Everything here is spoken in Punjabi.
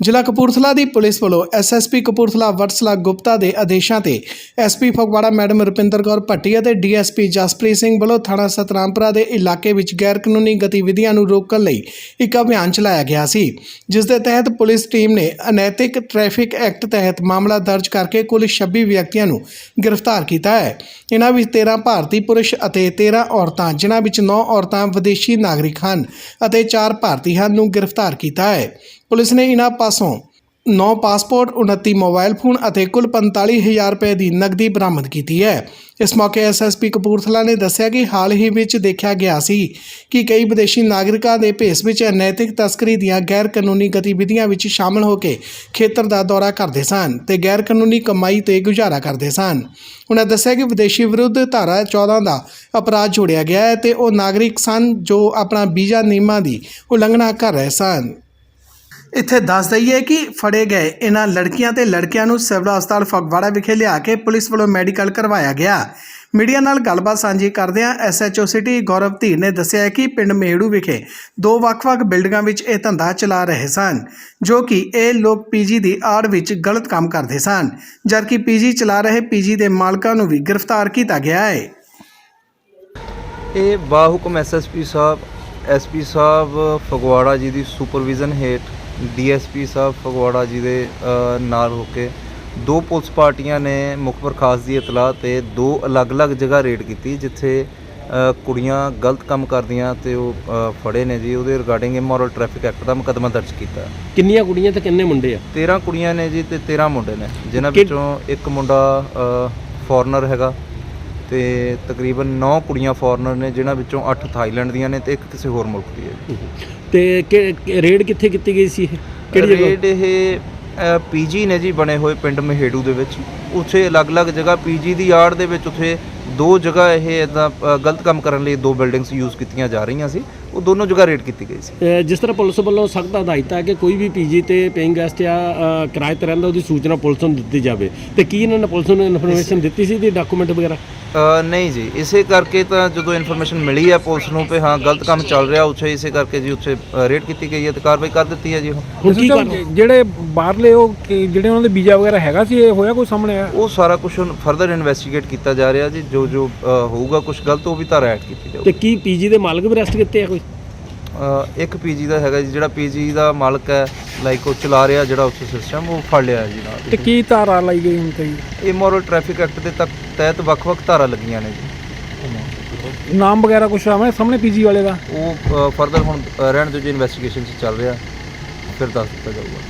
ਜ਼ਿਲ੍ਹਾ ਕਪੂਰਥਲਾ ਦੀ ਪੁਲਿਸ ਵੱਲੋਂ ਐਸਐਸਪੀ ਕਪੂਰਥਲਾ ਵਟਸਲਾ ਗੁਪਤਾ ਦੇ ਆਦੇਸ਼ਾਂ ਤੇ ਐਸਪੀ ਫਗਵਾੜਾ ਮੈਡਮ ਰੁਪਿੰਦਰ ਕੌਰ ਭੱਟੀ ਅਤੇ ਡੀਐਸਪੀ ਜਸਪ੍ਰੀਤ ਸਿੰਘ ਵੱਲੋਂ ਥਾਣਾ ਸਤਰਾਮਪੁਰਾ ਦੇ ਇਲਾਕੇ ਵਿੱਚ ਗੈਰ ਕਾਨੂੰਨੀ ਗਤੀਵਿਧੀਆਂ ਨੂੰ ਰੋਕਣ ਲਈ ਇੱਕ ਅਭਿਆਨ ਚਲਾਇਆ ਗਿਆ ਸੀ, ਜਿਸ ਦੇ ਤਹਿਤ ਪੁਲਿਸ ਟੀਮ ਨੇ ਅਨੈਤਿਕ ਟ੍ਰੈਫਿਕ ਐਕਟ ਤਹਿਤ ਮਾਮਲਾ ਦਰਜ ਕਰਕੇ ਕੁੱਲ 26 ਵਿਅਕਤੀਆਂ ਨੂੰ ਗ੍ਰਿਫਤਾਰ ਕੀਤਾ ਹੈ। ਇਹਨਾਂ ਵਿੱਚ 13 ਭਾਰਤੀ ਪੁਰਸ਼ ਅਤੇ 13 ਔਰਤਾਂ, ਜਿਨ੍ਹਾਂ ਵਿੱਚ 9 ਔਰਤਾਂ ਵਿਦੇਸ਼ੀ ਨਾਗਰਿਕ ਹਨ ਅਤੇ 4 ਭਾਰਤੀ ਹਨ ਨੂੰ ਗ੍ਰਿਫਤਾਰ ਕੀਤਾ ਹੈ। ਪੁਲਿਸ ਨੇ ਇਹਨਾਂ ਪਾਸੋਂ 9 ਪਾਸਪੋਰਟ 29 ਮੋਬਾਈਲ ਫੋਨ ਅਤੇ ਕੁੱਲ 45000 ਰੁਪਏ ਦੀ ਨਕਦੀ ਬਰਾਮਦ ਕੀਤੀ ਹੈ। ਇਸ ਮੌਕੇ ਐਸਐਸਪੀ ਕਪੂਰਥਲਾ ਨੇ ਦੱਸਿਆ ਕਿ ਹਾਲ ਹੀ ਵਿੱਚ ਦੇਖਿਆ ਗਿਆ ਸੀ ਕਿ ਕਈ ਵਿਦੇਸ਼ੀ ਨਾਗਰਿਕਾਂ ਦੇ ਭੇਸ ਵਿੱਚ ਅਨੈਤਿਕ ਤਸਕਰੀ ਦੀਆਂ ਗੈਰ ਕਾਨੂੰਨੀ ਗਤੀਵਿਧੀਆਂ ਵਿੱਚ ਸ਼ਾਮਲ ਹੋ ਕੇ ਖੇਤਰ ਦਾ ਦੌਰਾ ਕਰਦੇ ਸਨ ਤੇ ਗੈਰ ਕਾਨੂੰਨੀ ਕਮਾਈ ਤੇ ਗੁਜ਼ਾਰਾ ਕਰਦੇ ਸਨ। ਉਹਨਾਂ ਦੱਸਿਆ ਕਿ ਵਿਦੇਸ਼ੀ ਵਿਰੁੱਧ ਧਾਰਾ 14 ਦਾ ਅਪਰਾਧ ਜੋੜਿਆ ਗਿਆ ਹੈ ਤੇ ਉਹ ਨਾਗਰਿਕ ਸਨ ਜੋ ਆਪਣਾ ਵੀਜ਼ਾ ਨਿਯਮਾਂ ਦੀ ਉਲੰਘਣਾ ਕਰ ਰਹੇ ਸਨ। ਇੱਥੇ ਦੱਸ ਦਈਏ ਕਿ ਫੜੇ ਗਏ ਇਹਨਾਂ ਲੜਕੀਆਂ ਤੇ ਲੜਕਿਆਂ ਨੂੰ ਸਿਵਲ ਹਸਪਤਾਲ ਫਗਵਾੜਾ ਵਿਖੇ ਲਿਆ ਕੇ ਪੁਲਿਸ ਵੱਲੋਂ ਮੈਡੀਕਲ ਕਰਵਾਇਆ ਗਿਆ। ਮੀਡੀਆ ਨਾਲ ਗੱਲਬਾਤ ਸਾਂਝੀ ਕਰਦਿਆਂ ਐਸਐਚਓ ਸਿਟੀ ਗੌਰਵ ਧੀਰ ਨੇ ਦੱਸਿਆ ਕਿ ਪਿੰਡ ਮੇੜੂ ਵਿਖੇ ਦੋ ਵੱਖ-ਵੱਖ ਬਿਲਡਿੰਗਾਂ ਵਿੱਚ ਇਹ ਧੰਦਾ ਚਲਾ ਰਹੇ ਸਨ, ਜੋ ਕਿ ਇਹ ਲੋਕ ਪੀਜੀ ਦੀ ਆੜ ਵਿੱਚ ਗਲਤ ਕੰਮ ਕਰਦੇ ਸਨ, ਜਦਕਿ ਪੀਜੀ ਚਲਾ ਰਹੇ ਪੀਜੀ ਦੇ ਮਾਲਕਾਂ ਨੂੰ ਵੀ ਗ੍ਰਿਫਤਾਰ ਕੀਤਾ ਗਿਆ ਹੈ। ਇਹ ਬਾਹੁਕਮ ਐਸਐਸਪੀ ਸਾਹਿਬ, ਐਸਪੀ ਸਾਹਿਬ ਫਗਵਾੜਾ ਜੀ ਦੀ ਸੁਪਰਵਿਜ਼ਨ ਹੇਠ ਡੀਐਸਪੀ ਸਾਹਿਬ ਫਗਵਾੜਾ ਜੀ ਦੇ ਨਾਲ ਹੋ ਕੇ ਦੋ ਪੁਲਿਸ ਪਾਰਟੀਆਂ ਨੇ ਮੁਖਬਰ ਖਾਸ ਦੀ ਇਤਲਾਹ ਤੇ ਦੋ ਅਲੱਗ-ਅਲੱਗ ਜਗ੍ਹਾ ਰੇਡ ਕੀਤੀ ਜਿੱਥੇ ਕੁੜੀਆਂ ਗਲਤ ਕੰਮ ਕਰਦੀਆਂ ਤੇ ਉਹ ਫੜੇ ਨੇ ਜੀ। ਉਹਦੇ ਰਿਗਾਰਡਿੰਗ ਇਮੋਰਲ ਟ੍ਰੈਫਿਕ ਐਕਟ ਦਾ ਮੁਕੱਦਮਾ ਦਰਜ ਕੀਤਾ। ਕਿੰਨੀਆਂ ਕੁੜੀਆਂ ਤੇ ਕਿੰਨੇ ਮੁੰਡੇ ਆ? 13 ਕੁੜੀਆਂ ਨੇ ਜੀ ਤੇ 13 ਮੁੰਡੇ ਨੇ ਜਿਨ੍ਹਾਂ ਵਿੱਚੋਂ ਇੱਕ ਮੁੰਡਾ ਫੋਰਨਰ ਹੈਗਾ। ਤੇ ਤਕਰੀਬਨ 9 ਕੁੜੀਆਂ ਫੋਰਨਰ ਨੇ ਜਿਨ੍ਹਾਂ ਵਿੱਚੋਂ 8 ਥਾਈਲੈਂਡ ਦੀਆਂ ਨੇ ਤੇ ਇੱਕ ਕਿਸੇ ਹੋਰ ਮੁਲਕ ਦੀ ਹੈ। ਤੇ ਕਿ- ਕਿ- ਰੇਡ ਕਿੱਥੇ ਕੀਤੀ ਗਈ ਸੀ ਇਹ? ਕਿਹੜੀ ਜਗ੍ਹਾ? ਰੇਡ ਇਹ ਪੀਜੀ ਨੇ ਜੀ ਬਣੇ ਹੋਏ ਪਿੰਡ ਮਹੇੜੂ ਦੇ ਵਿੱਚ। ਉੱਥੇ ਅਲੱਗ-ਅਲੱਗ ਜਗ੍ਹਾ ਪੀਜੀ ਦੀ ਆੜ ਦੇ ਵਿੱਚ ਉੱਥੇ ਦੋ ਜਗ੍ਹਾ ਇਹ ਇਦਾਂ ਗਲਤ ਕੰਮ ਕਰਨ ਲਈ ਦੋ ਬਿਲਡਿੰਗਸ ਯੂਜ਼ ਕੀਤੀਆਂ ਜਾ ਰਹੀਆਂ ਸੀ। ਉਹ ਦੋਨੋਂ ਜਗ੍ਹਾ ਰੇਡ ਕੀਤੀ ਗਈ ਸੀ। ਜਿਸ ਤਰ੍ਹਾਂ ਪੁਲਿਸ ਵੱਲੋਂ ਸਖਤ ਹਦਾਇਤ ਹੈ ਕਿ ਕੋਈ ਵੀ ਪੀਜੀ ਤੇ ਪੇਇੰਗ ਗੈਸਟ ਆ ਅ, ਕਿਰਾਏ ਤੇ ਰਹਿੰਦਾ ਉਹਦੀ ਸੂਚਨਾ ਪੁਲਿਸ ਨੂੰ ਦਿੱਤੀ ਜਾਵੇ। ਤੇ ਕੀ ਇਹਨਾਂ ਨੇ ਪੁਲਿਸ ਨੂੰ ਇਨਫੋਰਮੇਸ਼ਨ ਦਿੱਤੀ ਸੀ ਦੀ ਡਾਕੂਮੈਂਟ ਵਗੈਰਾ? ਨਹੀਂ ਜੀ। ਇਸੇ ਕਰਕੇ ਤਾਂ ਜਦੋਂ ਇਨਫੋਰਮੇਸ਼ਨ ਮਿਲੀ ਹੈ ਪੁਲਿਸ ਨੂੰ ਕਿ ਹਾਂ ਗਲਤ ਕੰਮ ਚੱਲ ਰਿਹਾ ਉੱਥੇ ਇਸੇ ਕਰਕੇ ਜੀ ਉੱਥੇ ਰੇਡ ਕੀਤੀ ਗਈ ਹੈ ਤੇ ਕਾਰਵਾਈ ਕਰ ਦਿੱਤੀ ਹੈ ਜੀ ਹੁਣ ਜਿਹੜੇ ਬਾਹਰਲੇ ਉਹ ਜਿਹੜੇ ਉਹਨਾਂ ਦੇ ਵੀਜ਼ਾ ਵਗੈਰਾ ਹੈਗਾ ਸੀ ਇਹ ਹੋਇਆ ਕੋਈ ਸਾਹਮਣੇ ਆਇਆ ਉਹ ਸਾਰਾ ਕੁਝ ਫਰਦਰ ਇਨਵੈਸਟੀਗੇਟ ਕੀਤਾ ਜਾ ਰਿਹਾ ਜੀ। ਜੋ ਜੋ ਹੋਊਗਾ ਕੁਝ ਗਲਤ ਉਹ ਵੀ ਧਾਰਾ ਐਡ ਕੀਤੀ ਤੇ ਜਾਊਗੀ ਕੀ ਪੀਜੀ ਦੇ ਮਾਲਕ ਵੀ ਅਰੈਸਟ ਕੀਤੇ ਆ ਕੋਈ? ਇੱਕ ਪੀਜੀ ਦਾ ਹੈਗਾ ਜੀ ਜਿਹੜਾ ਪੀਜੀ ਦਾ ਮਾਲਕ ਹੈ ਲਾਈਕ ਉਹ ਚਲਾ ਰਿਹਾ ਜਿਹੜਾ ਉੱਥੇ ਸਿਸਟਮ ਉਹ ਫੜ ਲਿਆ ਜੀ ਨਾਲ। ਤੇ ਕੀ ਧਾਰਾ ਲਾਈ ਗਈ ਹੁਣ ਤੇ? ਇਮੋਰਲ ਟ੍ਰੈਫਿਕ ਐਕਟ ਦੇ ਤੱਕ ਤਹਿਤ ਵੱਖ-ਵੱਖ ਧਾਰਾ ਲੱਗੀਆਂ ਨੇ ਜੀ। ਨਾਮ ਵਗੈਰਾ ਕੁਛ ਆਵੇਂ ਸਾਹਮਣੇ ਪੀਜੀ ਵਾਲੇ ਦਾ? ਉਹ ਫਰਦਰ ਹੁਣ ਰਹਿਣ ਦਿਓ ਜੀ ਇਨਵੈਸਟੀਗੇਸ਼ਨ ਚ ਚੱਲ ਰਿਹਾ। ਫਿਰ ਦੱਸ ਦਿੱਤਾ ਜਾਊਗਾ।